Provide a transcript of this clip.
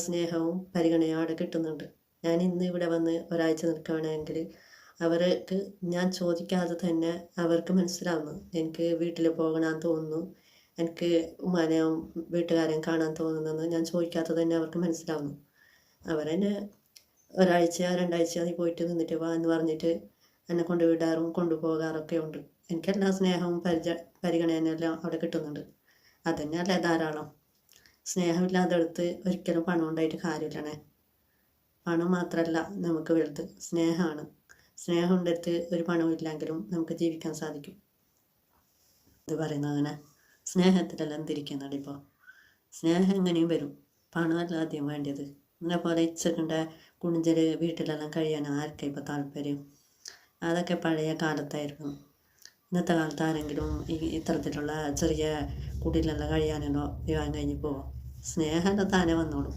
സ്നേഹവും പരിഗണനയും അവിടെ കിട്ടുന്നുണ്ട്. ഞാൻ ഇന്ന് ഇവിടെ വന്ന് ഒരാഴ്ച നിൽക്കുകയാണെങ്കിൽ അവർക്ക് ഞാൻ ചോദിക്കാതെ തന്നെ അവർക്ക് മനസ്സിലാവുന്നു. എനിക്ക് വീട്ടിൽ പോകണമെന്ന് തോന്നുന്നു. എനിക്ക് ഉമ്മാനെയും വീട്ടുകാരെയും കാണാൻ തോന്നുന്നെന്ന് ഞാൻ ചോദിക്കാതെ തന്നെ അവർക്ക് മനസ്സിലാവുന്നു. അവരെന്നെ ഒരാഴ്ച രണ്ടാഴ്ച നീ പോയിട്ട് നിന്നിട്ട് വാ എന്ന് പറഞ്ഞിട്ട് എന്നെ കൊണ്ടുവിടാറും കൊണ്ടുപോകാറൊക്കെ ഉണ്ട്. എനിക്കെല്ലാ സ്നേഹവും പരിച പരിഗണനയെല്ലാം അവിടെ കിട്ടുന്നുണ്ട്. അതന്നെയല്ലേ ധാരാളം. സ്നേഹമില്ലാത്തടത്ത് ഒരിക്കലും പണം ഉണ്ടായിട്ട് കാര്യമില്ലണേ. പണം മാത്രമല്ല നമുക്ക് വലുത്. സ്നേഹമാണ്. സ്നേഹം ഉണ്ടെടുത്ത് ഒരു പണമില്ലെങ്കിലും നമുക്ക് ജീവിക്കാൻ സാധിക്കും. ഇത് പറയുന്നത് അങ്ങനെ. സ്നേഹത്തിലെല്ലാം തിരിക്കുന്നുണ്ട് ഇപ്പോൾ സ്നേഹം എങ്ങനെയും വരും. പണമല്ല ആദ്യം വേണ്ടത്. എന്നെ പോലെ ഇച്ചക്കണ്ട കുണിഞ്ചൽ വീട്ടിലെല്ലാം കഴിയാൻ ആർക്കാണ് ഇപ്പോൾ താല്പര്യം? അതൊക്കെ പഴയ കാലത്തായിരുന്നു. ഇന്നത്തെ കാലത്ത് ആരെങ്കിലും ഈ ഇത്തരത്തിലുള്ള ചെറിയ കുടിലെല്ലാം കഴിയാനോ വിവാഹം കഴിഞ്ഞ് പോവോ? സ്നേഹം താനെ വന്നോളും.